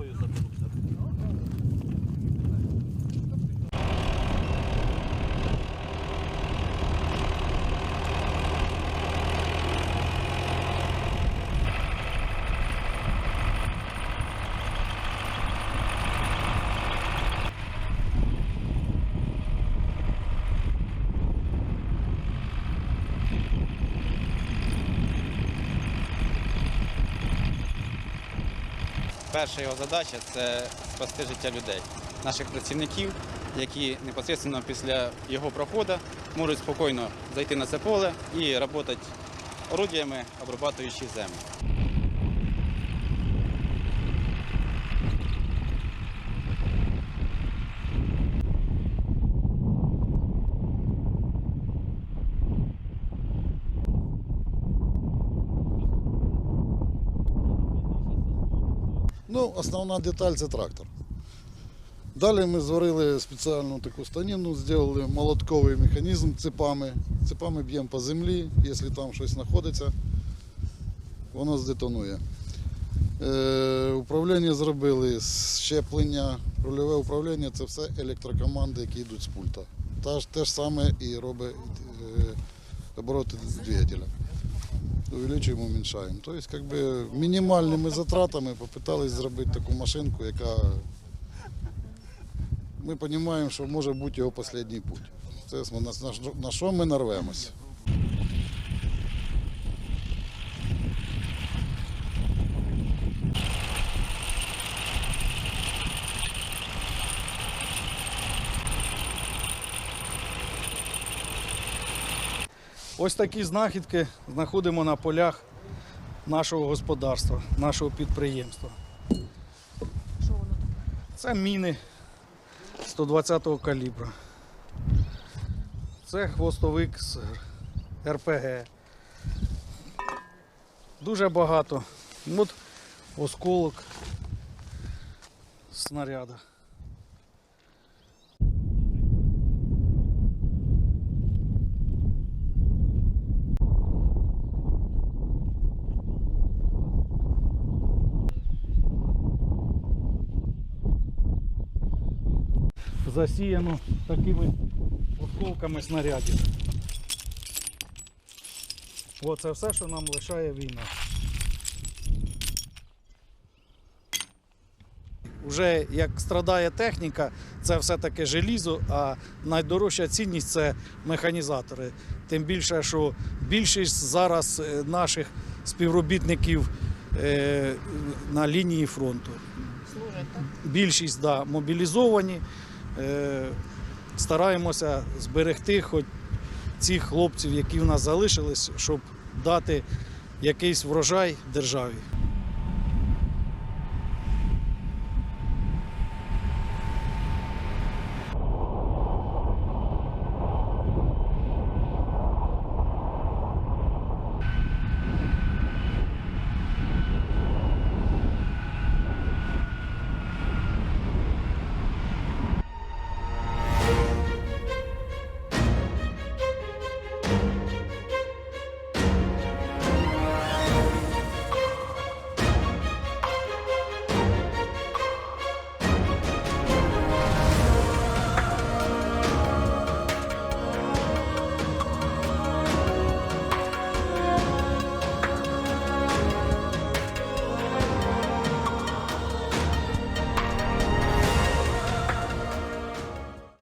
десь пристрою Перша його задача це спасти життя людей, наших працівників, які непосередньо після його проходу можуть спокійно зайти на це поле і працювати орудіями, обрабатуючи землю. Ну, основна деталь це трактор. Далі ми зварили спеціальну таку станину, зробили молотковий механізм цепами. Цепами б'ємо по землі, якщо там щось знаходиться, воно здетонує. Е, управління зробили щеплення, рульове управління це все електрокоманди, які йдуть з пульта. Те ж саме і робить е, обороти двигателя. Увеличуємо, уменьшаємо. Тобто, как би, мінімальними затратами попитались зробити таку машинку, яка ми розуміємо, що може бути його останній путь. Це на, що ми нарвемось. Ось такі знахідки знаходимо на полях нашого господарства, нашого підприємства. Це міни 120-го калібра. Це хвостовик з РПГ. Дуже багато. От осколок снаряда. Засіяно такими осколками снарядів. Оце все, що нам лишає війна. Вже як страдає техніка, це все-таки желізо, а найдорожча цінність це механізатори. Тим більше, що більшість зараз е, наших співробітників е, на лінії фронту. Більшість да, мобілізовані. Е, Стараємося зберегти хоч цих хлопців, які в нас залишились, щоб дати якийсь врожай державі.